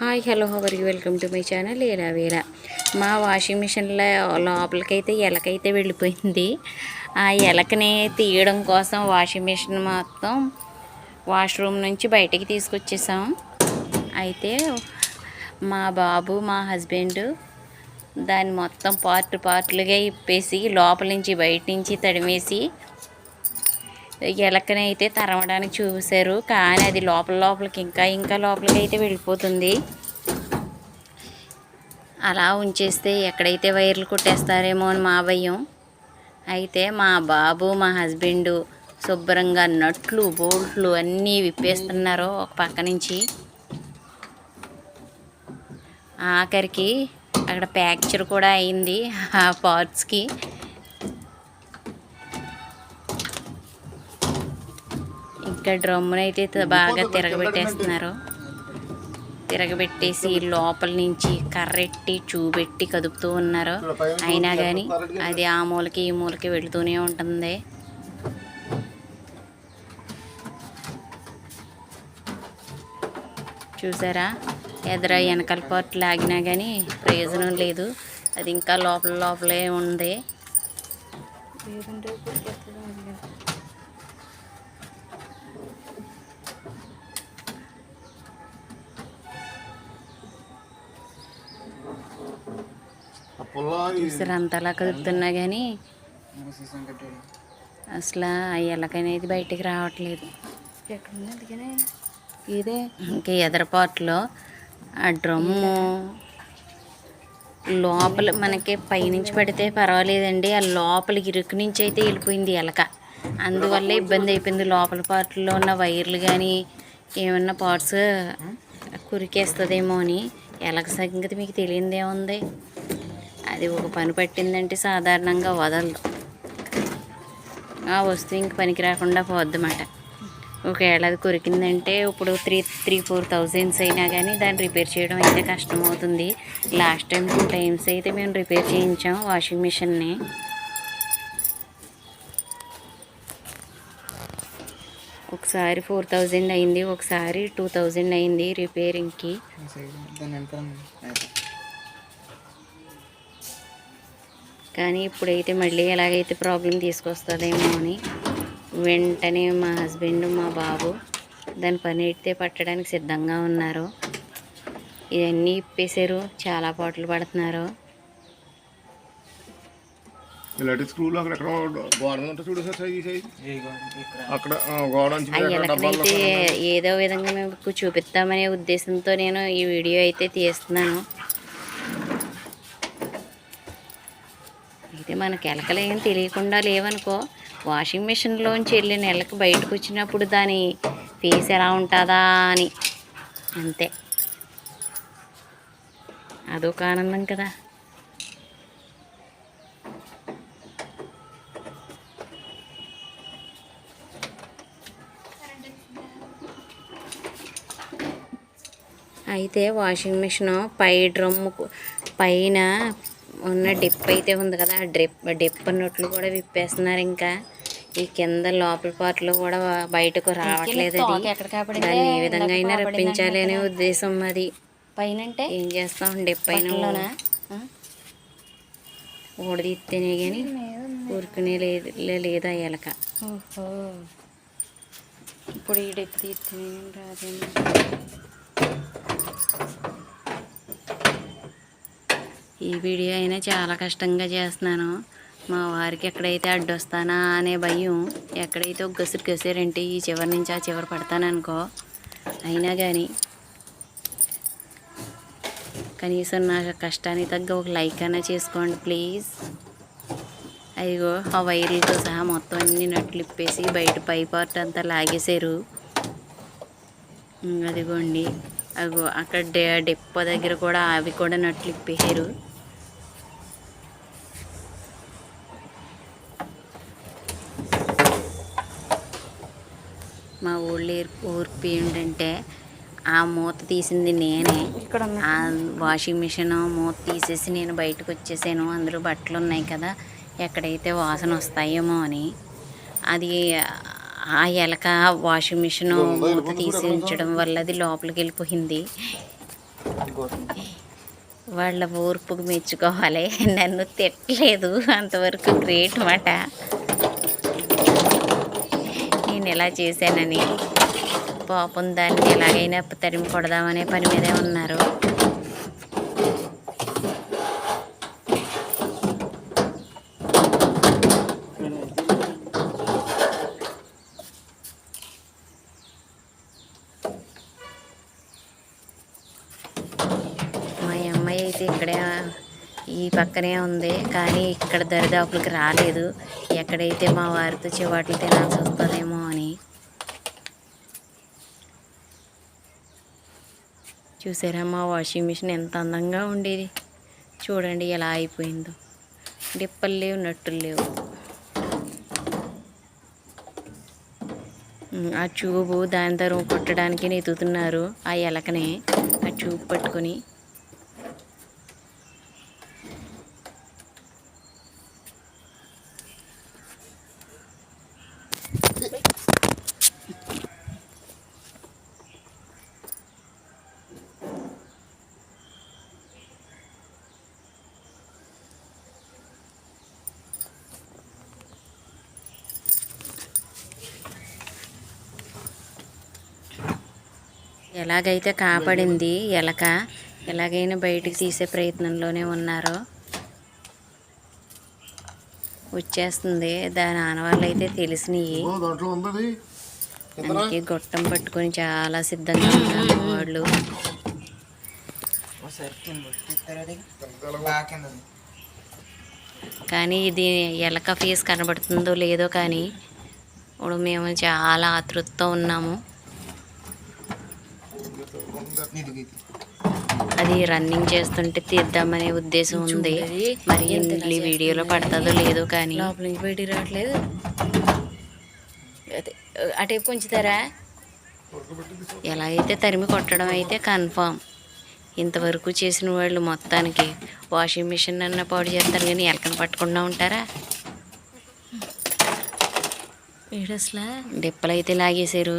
Hi hello how are you welcome to my channel ఇలా వేళ మా వాషింగ్ మిషన్లో లోపలికైతే ఎలకైతే వెళ్ళిపోయింది. ఆ ఎలకని తీయడం కోసం వాషింగ్ మిషన్ మొత్తం వాష్రూమ్ నుంచి బయటికి తీసుకొచ్చేసాం. అయితే మా బాబు మా హస్బెండ్ దాన్ని మొత్తం పార్ట్ పార్ట్లుగా ఇప్పేసి లోపల నుంచి బయట నుంచి తడిమేసి ఎలకని అయితే తరమడానికి చూశారు. కానీ అది లోపల లోపలికి ఇంకా ఇంకా లోపలికి అయితే వెళ్ళిపోతుంది. అలా ఉంచేస్తే ఎక్కడైతే వైర్లు కొట్టేస్తారేమో అని మా భయం. అయితే మా బాబు మా హస్బెండ్ శుభ్రంగా నట్లు బోల్ట్లు అన్నీ విప్పేస్తున్నారు ఒక పక్క నుంచి. ఆఖరికి అక్కడ ప్యాక్చర్ కూడా అయింది ఆ పార్ట్స్కి. ఇక్కడ డ్రమ్మునైతే అయితే బాగా తిరగబెట్టేస్తున్నారు. తిరగబెట్టేసి లోపల నుంచి కర్రెట్టి చూపెట్టి కదుపుతూ ఉన్నారు. అయినా కానీ అది ఆ మూలకి ఈ మూలకి వెళుతూనే ఉంటుంది. చూసారా? ఎదుర వెనకాల పాటు లాగినా కానీ ప్రయోజనం లేదు. అది ఇంకా లోపల లోపలే ఉంది. చూసారు అంతలా కదుపుతున్నా కానీ అసలు ఆ ఎలకనేది బయటికి రావట్లేదు. ఇదే ఇంకా ఎదరపాట్లో ఆ డ్రమ్ము లోపల మనకి పైనుంచి పడితే పర్వాలేదండి ఆ లోపల ఇరుకు నుంచి అయితే వెళ్ళిపోయింది ఎలక. అందువల్ల ఇబ్బంది అయిపోయింది లోపల పార్ట్లో ఉన్న వైర్లు కానీ ఏమన్నా పార్ట్స్ కురికేస్తుందేమో అని. ఎలక సంగతి మీకు తెలియదేముంది? అది ఒక పని పట్టిందంటే సాధారణంగా వదలదు ఆ వస్తువు ఇంక పనికి రాకుండా పోద్దన్నమాట. ఒకవేళ అది కొరికిందంటే ఇప్పుడు త్రీ త్రీ ఫోర్ థౌజండ్స్ అయినా కానీ దాన్ని రిపేర్ చేయడం అయితే కష్టం అవుతుంది లాస్ట్ టైం టూ టైమ్స్ అయితే మేము రిపేర్ చేయించాం వాషింగ్ మిషన్ని. ఒకసారి ఫోర్ థౌజండ్ అయింది ఒకసారి టూ థౌజండ్ అయింది రిపేరింగ్కి. కానీ ఇప్పుడైతే మళ్ళీ ఎలాగైతే ప్రాబ్లం తీసుకొస్తుందేమో అని వెంటనే మా హస్బెండ్ మా బాబు దాని పని అయితే పట్టడానికి సిద్ధంగా ఉన్నారు. ఇవన్నీ ఇప్పేశారు. చాలా పాటలు పడుతున్నారు. ఇలాంటి స్క్రూలు అక్కడ అక్కడ ఎలకనైతే ఏదో విధంగా మేము చూపిస్తామనే ఉద్దేశంతో నేను ఈ వీడియో అయితే తీస్తున్నాను. అయితే మనకి ఎలకలు ఏం తెలియకుండా లేవనుకో వాషింగ్ మిషన్లోంచి వెళ్ళిన ఎలక బయటకు వచ్చినప్పుడు దాని ఫేస్ ఎలా ఉంటుందా అని. అంతే. అదొక ఆనందం కదా. అయితే వాషింగ్ మిషన్ పై డ్రమ్ము పైన ఉన్న డిప్ అయితే ఉంది కదా ఆ డ్రిప్ డిప్ అన్నట్లు కూడా విప్పేస్తున్నారు ఇంకా. ఈ కింద లోపల పాటలు కూడా బయటకు రావట్లేదు దాన్ని ఏ విధంగా అయినా రప్పించాలి అనే ఉద్దేశం అది. పైనంటే? ఏం చేస్తాం డిప్ పైన ఊడదీస్తేనే కానీ ఊరుకునే లేదు లేదా ఎలక. ఇప్పుడు ఈ డిప్ తీస్తేనే రాదేమో ఈ వీడియో అయినా చాలా కష్టంగా చేస్తున్నాను. మా వారికి ఎక్కడైతే అడ్డొస్తానా అనే భయం ఎక్కడైతే ఒక గసురు గసిరంటే ఈ చివరి నుంచి ఆ చివరి పడతాననుకో. అయినా కానీ కనీసం నా కష్టానికి తగ్గ ఒక లైక్ అయినా చేసుకోండి ప్లీజ్. అదిగో ఆ వైర్లతో సహా మొత్తం అన్ని నట్లు ఇప్పేసి బయట పై పార్ట్ అంతా లాగేశారు. అదిగోండి. అగో అక్కడ డె- డిప్ప దగ్గర కూడా అవి కూడా నట్లు ఇప్పేశారు ఊర్పు ఏంటంటే ఆ మూత తీసింది నేనే. ఇక్కడ ఉంది ఆ వాషింగ్ మిషన్ మూత తీసేసి నేను బయటకు వచ్చేసాను అందులో బట్టలు ఉన్నాయి కదా ఎక్కడైతే వాసన వస్తాయేమో అని. అది ఆ ఎలక వాషింగ్ మిషన్ మూత తీసి ఉంచడం వల్ల అది లోపలికి వెళ్ళిపోయింది. వాళ్ళ ఓర్పుకు మెచ్చుకోవాలి. నన్ను తిట్టలేదు. అంతవరకు గ్రేట్ మాట. నేను ఎలా చేశానని. పాపం దాన్ని ఎలాగైనా తరిమి కొడదామనే పని మీదే ఉన్నారు. మా అమ్మాయి అయితే ఇక్కడే ఈ పక్కనే ఉంది కానీ ఇక్కడ దరిదాపులకు రాలేదు. ఎక్కడైతే మా వారితో చివాట్లు తినాల్సి వస్తుందేమో అని. చూసారా మా వాషింగ్ మిషన్ ఎంత అందంగా ఉండేది. చూడండి ఎలా అయిపోయిందో. డిప్పలు లేవు నట్టులు లేవు. ఆ చూపు దాని తరం కొట్టడానికి నెతుతున్నారు ఆ ఎలకనే ఆ చూపు పట్టుకొని ఎలాగైతే కాపాడింది ఎలక ఎలాగైనా బయటికి తీసే ప్రయత్నంలోనే ఉన్నారు. వచ్చేస్తుంది. దాని ఆనవాళ్ళు అయితే తెలిసినవి అందుకే గొట్టం పట్టుకొని చాలా సిద్ధంగా ఉన్నారు వాళ్ళు. కానీ ఇది ఎలక ఫేస్ కనబడుతుందో లేదో కానీ ఇప్పుడు మేము చాలా ఆతృతతో ఉన్నాము. అది రన్నింగ్ చేస్తుంటే తీద్దామనే ఉద్దేశం ఉంది. మరి ఈ వీడియోలో పడుతుందో లేదో కానీ. లోపల నుంచి బయటికి రావట్లేదు. అదే అటేపు కొంచుతారా? ఎలా అయితే తరిమి కొట్టడం అయితే కన్ఫామ్ ఇంతవరకు చేసిన వాళ్ళు మొత్తానికి వాషింగ్ మిషన్ అన్న పాడు చేస్తారు కానీ ఎలకను పట్టకుండా ఉంటారా? ఏడస్లా? డిప్పలు అయితే లాగేశారు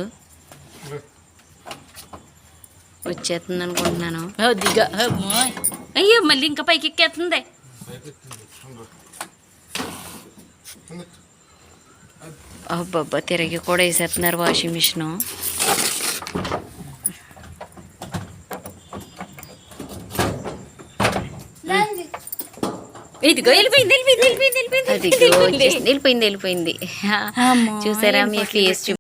వచ్చేస్తుంది అనుకుంటున్నాను దిగా. అయ్యో మళ్ళీ ఇంకా పైకి ఎక్కేస్తుంది. అబ్బబ్బా తిరిగి కూడా వేసేస్తున్నారు వాషింగ్ మిషన్. ఇదిగో వెళ్ళిపోయింది వెళ్ళిపోయింది వెళ్ళిపోయింది వెళ్ళిపోయింది వెళ్ళిపోయింది. వెళ్ళిపోయింది వెళ్ళిపోయింది. చూసారా మీ ఫేస్